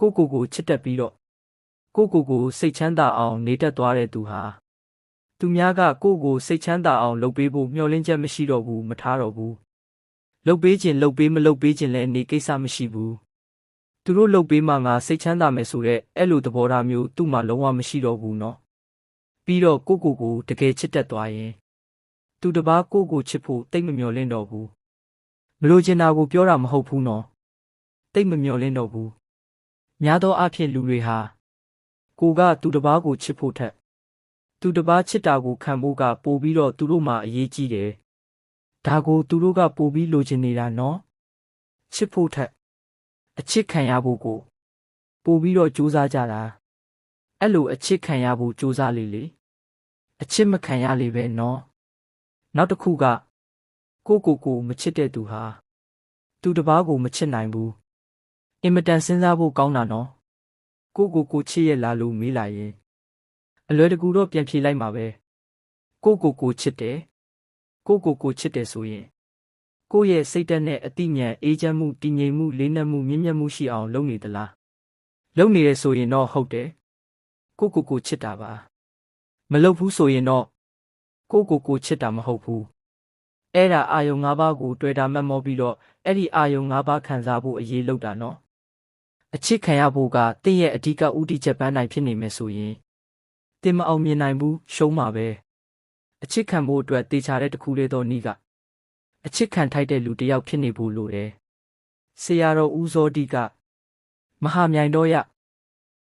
ကိုကိုကိုချစ်တတ်ပြီးတော့ကိုကိုကိုစိတ်ချမ်းသာအောင်နေတတ်သွားတဲ့သူဟာသူများကကိုကိုစိတ်ချမ်းသာအောင်လုပ်ပေးဖို့မျှော်လင့်ချက်မရှိတော့ဘူးမထားတော့ဘူးလုပ်ပေးခြင်းလုပ်ပေးမလုပ်ပေးခြင်းလည်းအနေကိစ္စမရှိဘူးသူတို့လုပ်ပေးမှငါစိတ်ချမ်းသာမယ်ဆိုတဲ့အဲ့လိုသဘောထားမျိုးသူ့မှာလုံးဝမရှိတော့ဘူးနော်ပြီးတော့ကိုကိုကိုတကယ်ချစ်တတ်သွားရင်သူတစ်ပါးကိုကိုချစ်ဖို့တိတ်မမျှော်လင့်တော့ဘူးမလိုချင်တာကိုပြောတာမဟုတ်ဘူးနော်တိတ်မမျှော်လင့်တော့ဘူး များသောအားဖြင့်လူတွေဟာကိုကသူတစ်ပါးကိုချစ်ဖို့ထက် သူတစ်ပါးချစ်တာကိုခံဖို့ကပိုပြီးတော့သူတို့မှအရေးကြီးတယ်။ဒါကိုသူတို့ကပိုပြီးလိုချင်နေတာနော်။ချစ်ဖို့ထက်အချစ်ခံရဖို့ကိုပိုပြီးတော့ကြိုးစားကြတာ။အဲ့လိုအချစ်ခံရဖို့ကြိုးစားလေလေ။အချစ်မခံရလေပဲနော်။နောက်တစ်ခုကကိုကိုကိုမချစ်တဲ့သူဟာသူတစ်ပါးကိုမချစ်နိုင်ဘူး။ အင်မတန်စဉ်းစားဖို့ကောင်းတာနော်ကိုကိုကိုချစ်ရဲ့လားလို့မေးလာရင်အလွယ်တကူတော့ပြန်ဖြေလိုက်မှာပဲကိုကိုကိုချစ်တယ်ကိုကိုကိုချစ်တယ်ဆိုရင်ကိုယ့်ရဲ့စိတ်ဓာတ်နဲ့အတိညာဉ်အေးချမ်းမှုတည်ငြိမ်မှုလေးနက်မှုမြင့်မြတ်မှုရှိအောင်လုပ်နေသလားလုပ်နေရဆိုရင်တော့ဟုတ်တယ်ကိုကိုကိုချစ်တာပါမလုပ်ဘူးဆိုရင်တော့ကိုကိုကိုချစ်တာမဟုတ်ဘူးအဲ့ဒါအာယုံ၅ပါးကိုတွေ့တာမှတ်မောပြီးတော့အဲ့ဒီအာယုံ၅ပါးခံစားဖို့အရေးလုပ်တာနော် အချစ်ခံရဖို့ကတင့်ရဲ့အဓိကဥတီချက်ပန်းနိုင်ဖြစ်နေမယ်ဆိုရင်တင်မအောင်မြင်နိုင်ဘူးရှုံးမှာပဲအချစ်ခံဖို့အတွက်တေချာတဲ့တစ်ခုလေးသောနီးကအချစ်ခံထိုက်တဲ့လူတစ်ယောက်ဖြစ်နေဖို့လိုတယ်ဆရာတော်ဦးစောတိကမဟာမြိုင်တော်ရ